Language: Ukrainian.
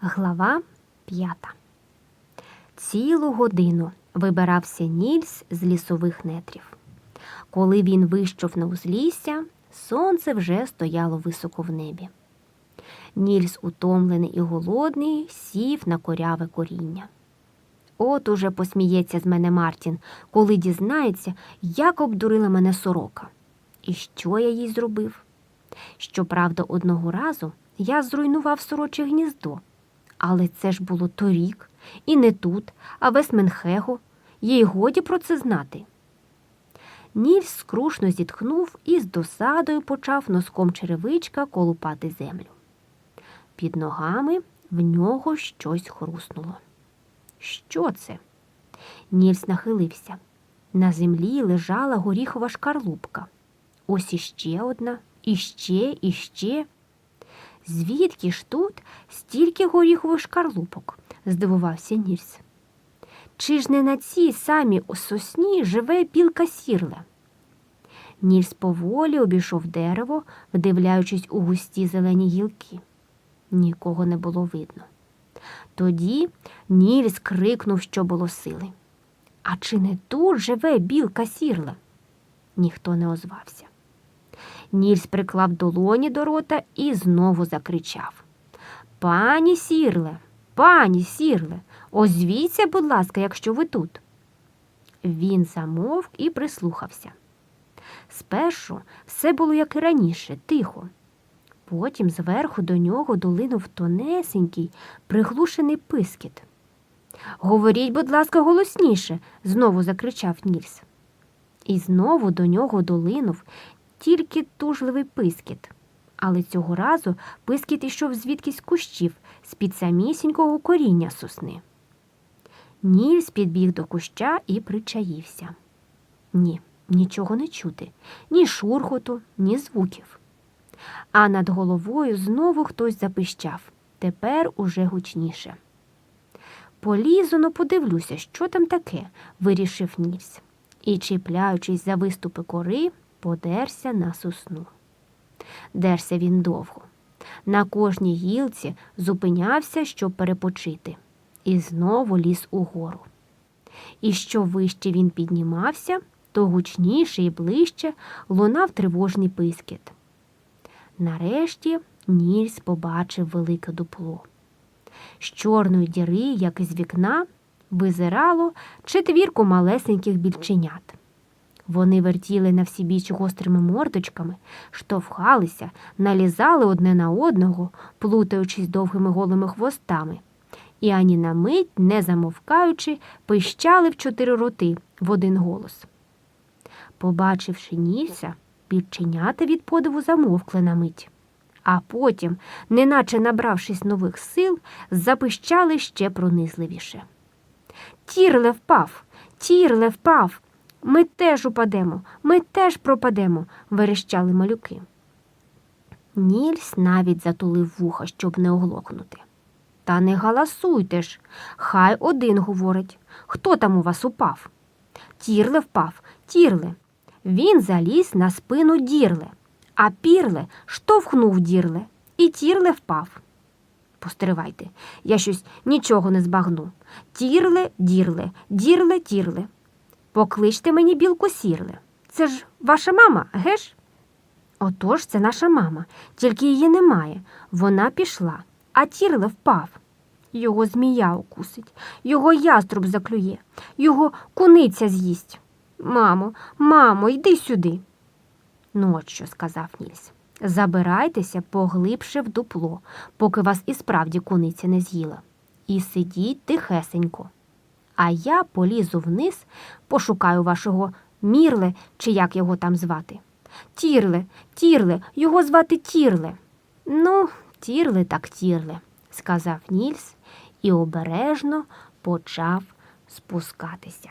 Глава п'ята. Цілу годину вибирався Нільс з лісових нетрів. Коли він вийшов на узлісся, сонце вже стояло високо в небі. Нільс, утомлений і голодний, сів на коряве коріння. От уже посміється з мене Мартін, коли дізнається, як обдурила мене сорока. І що я їй зробив? Щоправда, одного разу я зруйнував сороче гніздо. Але це ж було торік, і не тут, а в Есменхего. Їй годі про це знати. Нільс скрушно зітхнув і з досадою почав носком черевичка колупати землю. Під ногами в нього щось хруснуло. Що це? Нільс нахилився. На землі лежала горіхова шкарлупка. Ось іще одна, іще, іще. Звідки ж тут стільки горіхових шкарлупок? здивувався Нільс. Чи ж не на цій самій сосні живе білка сірле? Нільс поволі обійшов дерево, вдивляючись у густі зелені гілки. Нікого не було видно. Тоді Нільс крикнув, що було сили. А чи не тут живе білка сірла? Ніхто не озвався. Нільс приклав долоні до рота і знову закричав Пані сірле, пані сірле, озвіться, будь ласка, якщо ви тут. Він замовк і прислухався. Спершу все було як і раніше, тихо. Потім зверху до нього долинув тонесенький, приглушений пискіт. Говоріть, будь ласка, голосніше, знову закричав Нільс. І знову до нього долинув тільки тужливий пискіт. Але цього разу пискіт ішов звідкись кущів, з-під самісінького коріння сосни. Нільс підбіг до куща і причаївся. Ні, нічого не чути, ні шурхоту, ні звуків. А над головою знову хтось запищав, тепер уже гучніше. Полізу, ну подивлюся, що там таке, вирішив Нільс. І, чіпляючись за виступи кори, подерся на сосну. Дерся він довго. На кожній гілці зупинявся, щоб перепочити, і знову ліз угору. І що вище він піднімався, то гучніше і ближче лунав тривожний пискіт. Нарешті Нільс побачив велике дупло. З чорної діри, як із вікна, визирало четвірку малесеньких більченят. Вони вертіли на всі біч гострими мордочками, штовхалися, налізали одне на одного, плутаючись довгими голими хвостами, і ані на мить, не замовкаючи, пищали в чотири роти в один голос. Побачивши Нільса, більченята від подиву замовкли на мить. А потім, неначе набравшись нових сил, запищали ще пронизливіше. Тірле впав, тірле впав. Ми теж упадемо, ми теж пропадемо, верещали малюки. Нільс навіть затулив вуха, щоб не оглохнути. Та не галасуйте ж, хай один говорить. Хто там у вас упав? Тірле впав, тірле. Він заліз на спину дірле, а пірле штовхнув дірле, і тірле впав. Постривайте, я щось нічого не збагну. Тірле, дірле, дірле, тірле. Покличте мені білку сірле. Це ж ваша мама, геш? Отож, це наша мама, тільки її немає. Вона пішла, а тірле впав. Його змія укусить, його яструб заклює, його куниця з'їсть. Мамо, мамо, йди сюди. Ну, от що, сказав Нільс. Забирайтеся поглибше в дупло, поки вас і справді куниця не з'їла. І сидіть тихесенько. А я полізу вниз, пошукаю вашого мірле, чи як його там звати. Тірле, тірле, його звати Тірле. Ну, тірле так тірле, сказав Нільс і обережно почав спускатися.